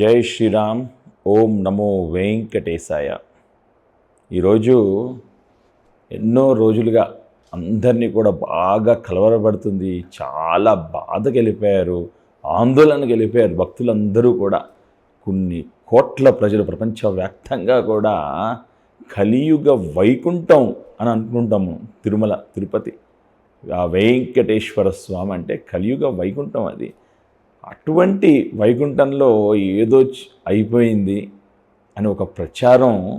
జై శ్రీరామ్ ఓం నమో వెంకటేశాయ. ఈరోజు ఎన్నో రోజులుగా అందరినీ కూడా బాగా కలవరపడుతుంది. చాలా బాధ గెలిపారు ఆందోళన గెలిపారు భక్తులందరూ కూడా. కొన్ని కోట్ల ప్రజలు ప్రపంచవ్యాప్తంగా కూడా కలియుగ వైకుంఠం అని అనుకుంటాము తిరుమల తిరుపతి. ఆ వెంకటేశ్వర స్వామి అంటే కలియుగ వైకుంఠం అది. అటువంటి వైకుంఠంలో ఏదో అయిపోయింది అని ఒక ప్రచారం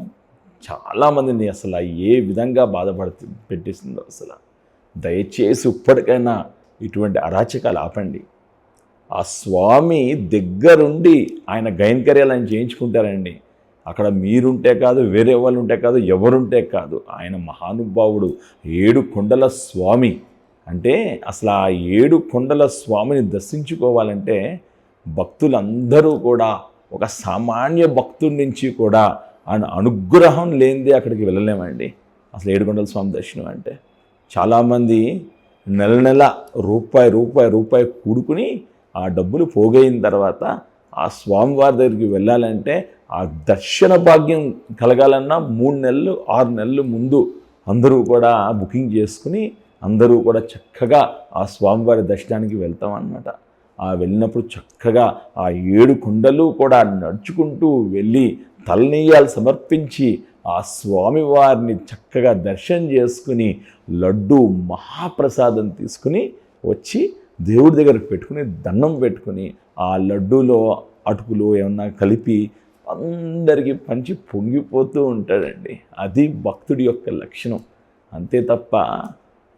చాలామందిని అసలు ఏ విధంగా బాధపడుతు పెట్టేసిందో అసలు. దయచేసి ఇప్పటికైనా ఇటువంటి అరాచకాలు ఆపండి. ఆ స్వామి దగ్గరుండి ఆయన గైన్కర్యాలు ఆయన చేయించుకుంటారండి. అక్కడ మీరుంటే కాదు వేరే వాళ్ళు ఉంటే కాదు ఎవరుంటే కాదు ఆయన మహానుభావుడు ఏడు కొండల స్వామి. అంటే అసలు ఆ ఏడు కొండల స్వామిని దర్శించుకోవాలంటే భక్తులందరూ కూడా ఒక సామాన్య భక్తుడి నుంచి కూడా ఆయన అనుగ్రహం లేనిదే అక్కడికి వెళ్ళలేమండి. అసలు ఏడుకొండల స్వామి దర్శనం అంటే చాలామంది నెల నెల రూపాయి రూపాయి రూపాయి కూడుకుని ఆ డబ్బులు పోగైన తర్వాత ఆ స్వామివారి దగ్గరికి వెళ్ళాలంటే ఆ దర్శన భాగ్యం కలగాలన్నా మూడు నెలలు ఆరు నెలలు ముందు అందరూ కూడా బుకింగ్ చేసుకుని అందరూ కూడా చక్కగా ఆ స్వామివారి దర్శనానికి వెళ్తాం అన్నమాట ఆ వెళ్ళినప్పుడు చక్కగా ఆ ఏడు కుండలు కూడా నడుచుకుంటూ వెళ్ళి తలనీయాలు సమర్పించి ఆ స్వామివారిని చక్కగా దర్శనం చేసుకుని లడ్డు మహాప్రసాదం తీసుకుని వచ్చి దేవుడి దగ్గర పెట్టుకుని దండం పెట్టుకుని ఆ లడ్డూలో అటుకులు ఏమన్నా కలిపి అందరికీ పంచి పొంగిపోతూ ఉంటాడండి. అది భక్తుడి యొక్క లక్షణం. అంతే తప్ప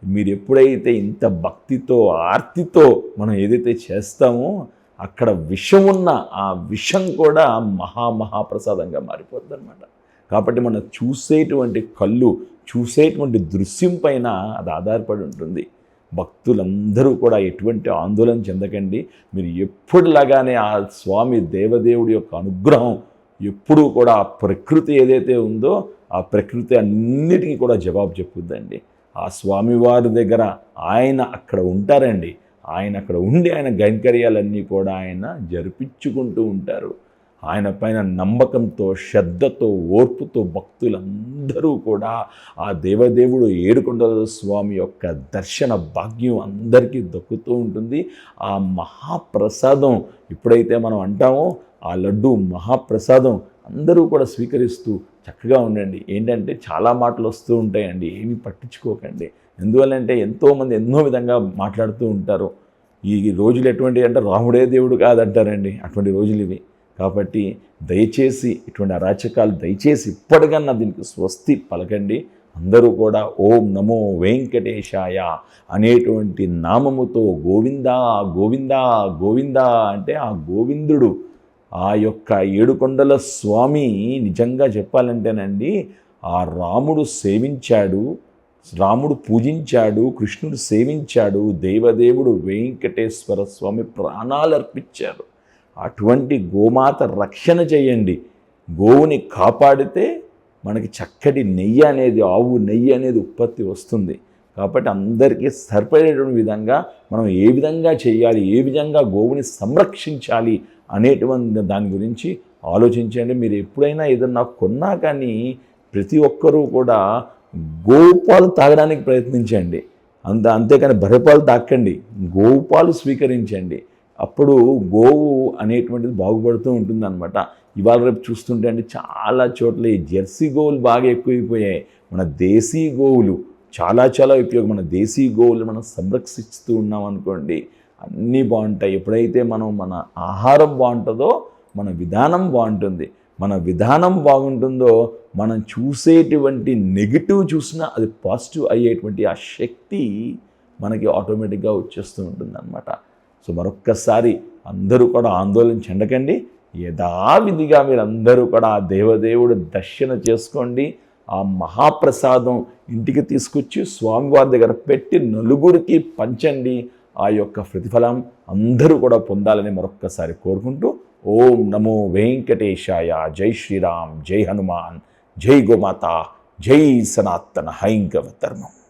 మీరు ఎప్పుడైతే ఇంత భక్తితో ఆర్తితో మనం ఏదైతే చేస్తామో అక్కడ విషం ఉన్న ఆ విషం కూడా మహా మహాప్రసాదంగా అనమాట కాబట్టి మనం చూసేటువంటి కళ్ళు చూసేటువంటి దృశ్యం పైన అది ఆధారపడి ఉంటుంది. భక్తులందరూ కూడా ఎటువంటి ఆందోళన చెందకండి. మీరు ఎప్పుడులాగానే ఆ స్వామి దేవదేవుడి యొక్క అనుగ్రహం ఎప్పుడూ కూడా ఆ ప్రకృతి ఏదైతే ఉందో ఆ ప్రకృతి అన్నిటికీ కూడా జవాబు చెప్పుద్దండి. ఆ స్వామివారి దగ్గర ఆయన అక్కడ ఉంటారండి. ఆయన అక్కడ ఉండి ఆయన గైంకర్యాలన్నీ కూడా ఆయన జరిపించుకుంటూ ఉంటారు. ఆయన పైన నమ్మకంతో శ్రద్ధతో ఓర్పుతో భక్తులందరూ కూడా ఆ దేవదేవుడు ఏడుకొండల స్వామి యొక్క దర్శన భాగ్యం అందరికీ దక్కుతూ ఉంటుంది. ఆ మహాప్రసాదం ఎప్పుడైతే మనం అంటామో ఆ లడ్డు మహాప్రసాదం అందరూ కూడా స్వీకరిస్తూ చక్కగా ఉండండి. ఏంటంటే చాలా మాటలు వస్తూ ఉంటాయండి. ఏమి పట్టించుకోకండి. ఎందువల్లంటే ఎంతోమంది ఎన్నో విధంగా మాట్లాడుతూ ఉంటారు. ఈ రోజులు ఎటువంటి అంటే రాముడే దేవుడు కాదంటారండి. అటువంటి రోజులు ఇవి. కాబట్టి దయచేసి ఇటువంటి అరాచకాలు దయచేసి ఇప్పటికన్నా దీనికి స్వస్తి పలకండి. అందరూ కూడా ఓం నమో వెంకటేశాయ అనేటువంటి నామముతో గోవిందా గోవిందా గోవిందా అంటే ఆ గోవిందుడు ఆ యొక్క ఏడుకొండల స్వామి నిజంగా చెప్పాలంటేనండి ఆ రాముడు సేవించాడు రాముడు పూజించాడు కృష్ణుడు సేవించాడు దేవదేవుడు వెంకటేశ్వర స్వామి ప్రాణాలు అర్పించారు అటువంటి గోమాత రక్షణ చేయండి. గోవుని కాపాడితే మనకి చక్కటి నెయ్యి అనేది ఆవు నెయ్యి అనేది ఉత్పత్తి వస్తుంది. కాబట్టి అందరికీ సరిపడేటువంటి విధంగా మనం ఏ విధంగా చేయాలి ఏ విధంగా గోవుని సంరక్షించాలి అనేటువంటి దాని గురించి ఆలోచించండి. మీరు ఎప్పుడైనా ఏదన్నా కొన్నా కానీ ప్రతి ఒక్కరూ కూడా గోపాలు తాగడానికి ప్రయత్నించండి. అంత అంతేకాని బర్రెపాలు తాకండి. గోపాలు స్వీకరించండి. అప్పుడు గోవు అనేటువంటిది బాగుపడుతూ ఉంటుంది అనమాట ఇవాళ రేపు చూస్తుంటే అంటే చాలా చోట్ల ఈ జెర్సీ గోవులు బాగా ఎక్కువైపోయాయి. మన దేశీ గోవులు చాలా చాలా ఉపయోగం. మన దేశీ గోవులు మనం సంరక్షిస్తూ ఉన్నాం అనుకోండి అన్నీ బాగుంటాయి. ఎప్పుడైతే మనం మన ఆహారం బాగుంటుందో మన విధానం బాగుంటుంది. మన విధానం బాగుంటుందో మనం చూసేటువంటి నెగిటివ్ చూసినా అది పాజిటివ్ అయ్యేటువంటి ఆ శక్తి మనకి ఆటోమేటిక్గా వచ్చేస్తూ ఉంటుంది అనమాట సో మరొక్కసారి అందరూ కూడా ఆందోళన చెందకండి. యథావిధిగా మీరందరూ కూడా ఆ దేవదేవుడు దర్శన చేసుకోండి. ఆ మహాప్రసాదం ఇంటికి తీసుకొచ్చి స్వామివారి దగ్గర పెట్టి నలుగురికి పంచండి. ఆ యొక్క ప్రతిఫలం అందరూ కూడా పొందాలని మరొక్కసారి కోరుకుంటూ ఓం నమో వెంకటేశాయ. జై శ్రీరామ్ జై హనుమాన్ జై గోమాత జై సనాతన హైంగవ ధర్మం.